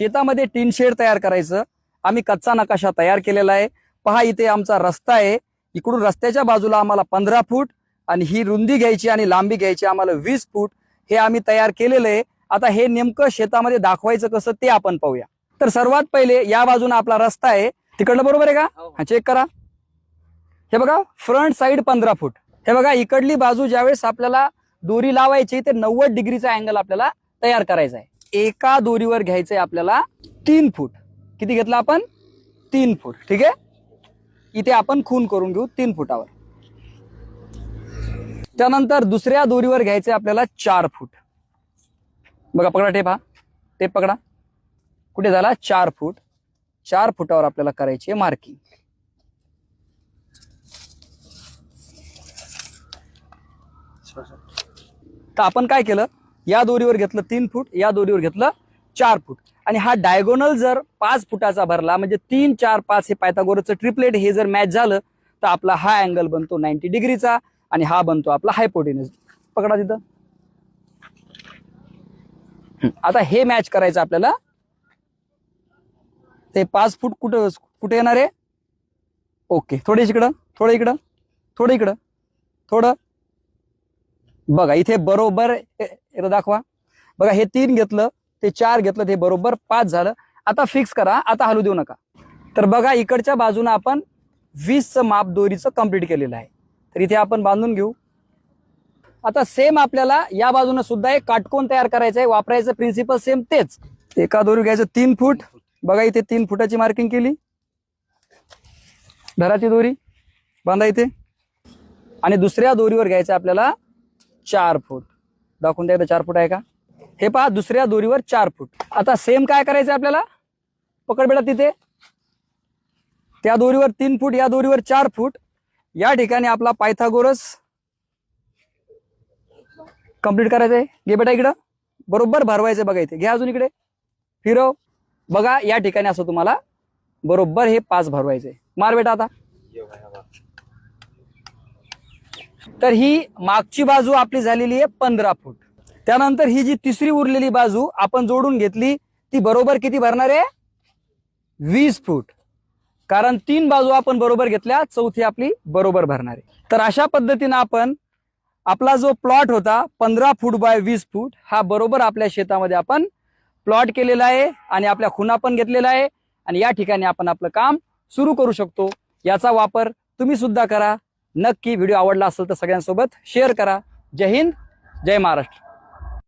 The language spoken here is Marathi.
शेतामध्ये टीन शेड तयार करायचं. आम्ही कच्चा नकाशा तयार केलेला आहे. पहा इथे आमचा रस्ता आहे. इकडून रस्त्याच्या बाजूला आम्हाला पंधरा फूट आणि ही रुंदी घ्यायची आणि लांबी घ्यायची आम्हाला वीस फूट हे आम्ही तयार केलेलं आहे. आता हे नेमकं शेतामध्ये दाखवायचं कसं ते आपण पाहूया. तर सर्वात पहिले या बाजूला आपला रस्ता आहे. तिकडलं बरोबर आहे का? हा चेक करा. हे बघा फ्रंट साईड पंधरा फूट. हे बघा इकडली बाजू ज्यावेळेस आपल्याला दोरी लावायची ते नव्वद डिग्रीचा अँगल आपल्याला तयार करायचा आहे. एका दोरीवर घ्यायचंय आपल्याला तीन फूट. किती घेतलं आपण? तीन फूट. ठीक आहे? इथे आपण खून करून घेऊ तीन फुटावर. त्यानंतर दुसऱ्या दोरीवर घ्यायचंय आपल्याला चार फूट. बघा पकडा टेप हा. टेप पकडा. कुठे झाला? चार फूट. चार फुटावर आपल्याला करायची मार्किंग तर आपण काय केलं? या दोरीवर घेतलं तीन फूट या दोरीवर घेतलं चार फूट. आणि हा डायगोनल जर पाच फुटाचा भरला म्हणजे तीन चार पाच हे पायथागोरसचं ट्रिपलेट हे जर मॅच झालं तर आपला हा अँगल बनतो नाईन्टी डिग्रीचा आणि हा बनतो आपला हायपोटेनस पकडा तिथं. आता हे मॅच करायचं आपल्याला. ते पाच फूट कुठं कुठे येणार आहे? ओके थोडे इकडं थोडं इकडं थोडं इकडं थोडं. बघा इथे बरोबर एकदा दाखवा. बघा हे तीन घेतलं ते चार घेतलं ते बरोबर पाच झालं. आता फिक्स करा आता हलू देऊ नका. तर बघा इकडच्या बाजूनं आपण वीसचं माप दोरीचं कंप्लीट केलेलं आहे. तर इथे आपण बांधून घेऊ. आता सेम आपल्याला या बाजूनं सुद्धा एक काटकोन तयार करायचं आहे वापरायचं प्रिन्सिपल सेम तेच. एका दोरी घ्यायचं तीन फूट. बघा इथे तीन फुटाची मार्किंग केली. धराची दोरी. बांधा इथे. आणि दुसऱ्या दोरीवर घ्यायचं आपल्याला चार फूट. दाखवून द्या एकदा चार फूट आहे का? हे पहा दुसऱ्या दोरीवर चार फूट. आता सेम काय करायचं आपल्याला? पकड बेटा तिथे. त्या दोरीवर तीन फूट या दोरीवर चार फूट. या ठिकाणी आपला पायथागोरस कंप्लीट करायचं आहे घे बेटा इकडं. बरोबर भरवायचं बघा इथे. घ्या अजून इकडे. फिरव. बघा या ठिकाणी असं तुम्हाला बरोबर हे पाच भरवायचे मार बेटा आता. तर ही मागची बाजू आपली झालेली आहे पंधरा फूट. त्यानंतर ही जी तिसरी उरलेली बाजू आपण जोडून घेतली ती बरोबर किती भरणार आहे? वीस फूट. कारण तीन बाजू आपण बरोबर घेतल्या चौथी आपली बरोबर भरणार आहे. तर अशा पद्धतीनं आपण आपला जो प्लॉट होता पंधरा फूट बाय वीस फूट हा बरोबर आपल्या शेतामध्ये आपण प्लॉट केलेला आहे आणि आपल्या खुणा पण घेतलेला आहे. आणि या ठिकाणी आपण आपलं काम सुरू करू शकतो. याचा वापर तुम्ही सुद्धा करा. नक्की व्हिडिओ आवडला असेल तर सगळ्यांसोबत शेअर करा. जय हिंद जय महाराष्ट्र.